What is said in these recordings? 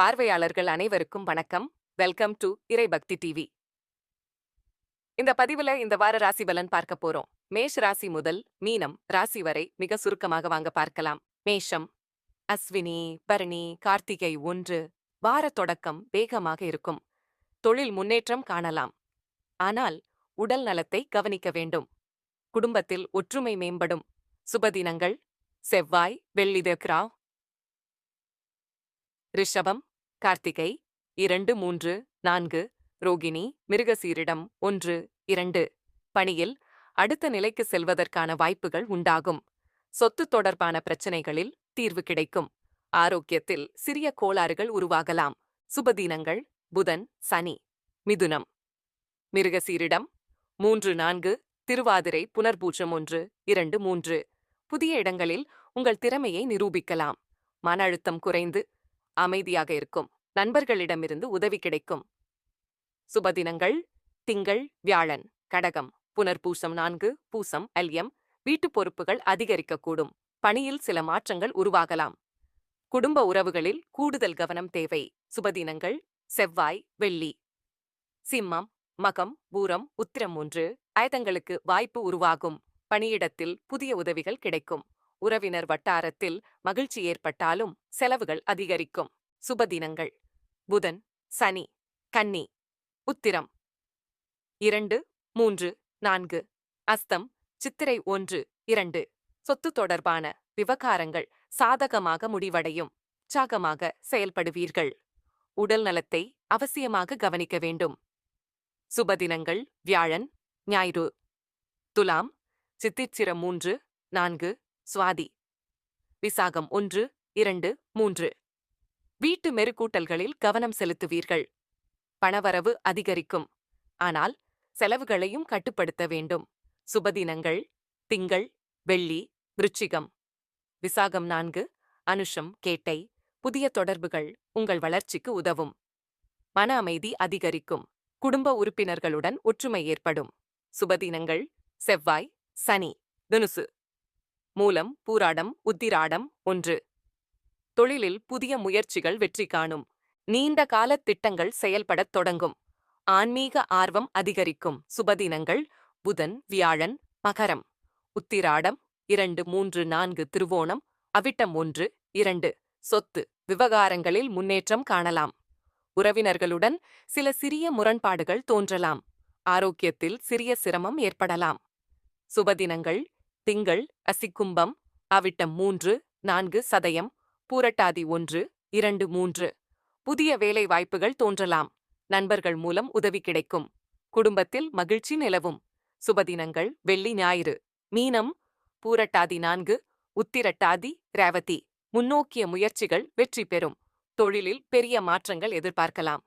பார்வையாளர்கள் அனைவருக்கும் வணக்கம். வெல்கம் டு இறைபக்தி டிவி இந்த பதிவுல இந்த வார ராசி பலன் பார்க்க போறோம். மேஷ ராசி முதல் மீனம் ராசி வரை மிக சுருக்கமாக வாங்க பார்க்கலாம். மேஷம் அஸ்வினி பரணி கார்த்திகை ஒன்று வார தொடக்கம் வேகமாக இருக்கும். தொழில் முன்னேற்றம் காணலாம். ஆனால் உடல் நலத்தை கவனிக்க வேண்டும். குடும்பத்தில் ஒற்றுமை மேம்படும். சுபதினங்கள் செவ்வாய் வெள்ளி வெள்ளிதக்ரா ரிஷபம் கார்த்திகை இரண்டு மூன்று நான்கு ரோகிணி மிருகசீரிடம் ஒன்று இரண்டு. பணியில் அடுத்த நிலைக்கு செல்வதற்கான வாய்ப்புகள் உண்டாகும். சொத்து தொடர்பான பிரச்சனைகளில் தீர்வு கிடைக்கும். ஆரோக்கியத்தில் சிறிய கோளாறுகள் உருவாகலாம். சுபதினங்கள் புதன் சனி. மிதுனம். மிருகசீரிடம் மூன்று நான்கு. திருவாதிரை புனர்பூஜம் ஒன்று இரண்டு மூன்று. புதிய இடங்களில் உங்கள் திறமையை நிரூபிக்கலாம். மன அழுத்தம் குறைந்து அமைதியாக இருக்கும். நண்பர்களிடமிருந்து உதவி கிடைக்கும். சுபதினங்கள் திங்கள் வியாழன் கடகம் புனர்பூசம் நான்கு பூசம் எல்யம் வீட்டுப் பொறுப்புகள் அதிகரிக்கக்கூடும். பணியில் சில மாற்றங்கள் உருவாகலாம். குடும்ப உறவுகளில் கூடுதல் கவனம் தேவை. சுபதினங்கள் செவ்வாய் வெள்ளி சிம்மம் மகம் பூரம் உத்திரம் ஒன்று ஆயுதங்களுக்கு வாய்ப்பு உருவாகும். பணியிடத்தில் புதிய உதவிகள் கிடைக்கும். உறவினர் வட்டாரத்தில் மகிழ்ச்சி ஏற்பட்டாலும் செலவுகள் அதிகரிக்கும். சுபதினங்கள் புதன் சனி கன்னி. உத்திரம். இரண்டு மூன்று நான்கு. அஸ்தம் சித்திரை ஒன்று இரண்டு. சொத்து தொடர்பான விவகாரங்கள் சாதகமாக முடிவடையும். உற்சாகமாக செயல்படுவீர்கள். உடல் நலத்தை அவசியமாக கவனிக்க வேண்டும். சுபதினங்கள் வியாழன் ஞாயிறு. துலாம் சித்திச்சிரம் மூன்று நான்கு. சுவாதி. விசாகம் ஒன்று இரண்டு மூன்று. வீட்டு மெருகூட்டல்களில் கவனம் செலுத்துவீர்கள். பணவரவு அதிகரிக்கும். ஆனால் செலவுகளையும் கட்டுப்படுத்த வேண்டும். சுபதினங்கள் திங்கள் வெள்ளி விருச்சிகம். விசாகம் நான்கு அனுஷம் கேட்டை. புதிய தொடர்புகள் உங்கள் வளர்ச்சிக்கு உதவும். மன அமைதி அதிகரிக்கும். குடும்ப உறுப்பினர்களுடன் ஒற்றுமை ஏற்படும். சுபதினங்கள் செவ்வாய் சனி தனுசு. மூலம் பூராடம் உத்திராடம் ஒன்று. தொழிலில் புதிய முயற்சிகள் வெற்றி காணும். நீண்ட கால திட்டங்கள் செயல்படத் தொடங்கும். ஆன்மீக ஆர்வம் அதிகரிக்கும். சுபதினங்கள் புதன் வியாழன் மகரம். உத்திராடம் இரண்டு மூன்று நான்கு திருவோணம் அவிட்டம் ஒன்று இரண்டு. சொத்து விவகாரங்களில் முன்னேற்றம் காணலாம். உறவினர்களுடன் சில சிறிய முரண்பாடுகள் தோன்றலாம். ஆரோக்கியத்தில் சிறிய சிரமம் ஏற்படலாம். சுபதினங்கள் திங்கள் அசிக்கும்பம் அவிட்டம் மூன்று நான்கு சதயம் பூரட்டாதி ஒன்று இரண்டு மூன்று. புதிய வேலை வாய்ப்புகள் தோன்றலாம். நண்பர்கள் மூலம் உதவி கிடைக்கும். குடும்பத்தில் மகிழ்ச்சி நிலவும். சுபதினங்கள் வெள்ளி ஞாயிறு. மீனம் பூரட்டாதி நான்கு உத்திரட்டாதி ரேவதி. முன்னோக்கிய முயற்சிகள் வெற்றி பெறும். தொழிலில் பெரிய மாற்றங்கள் எதிர்பார்க்கலாம்.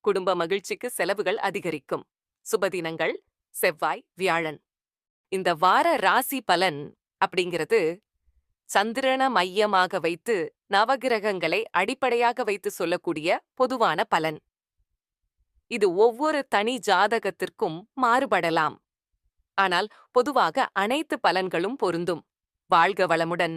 குடும்ப மகிழ்ச்சிக்கு செலவுகள் அதிகரிக்கும். சுபதினங்கள் செவ்வாய் வியாழன். இந்த வார ராசி பலன் அப்படிங்கிறது சந்திரன மையமாக வைத்து நவகிரகங்களை அடிப்படையாக வைத்து சொல்லக்கூடிய பொதுவான பலன். இது ஒவ்வொரு தனி ஜாதகத்திற்கும் மாறுபடலாம். ஆனால் பொதுவாக அனைத்து பலன்களும் பொருந்தும். வாழ்க வளமுடன்.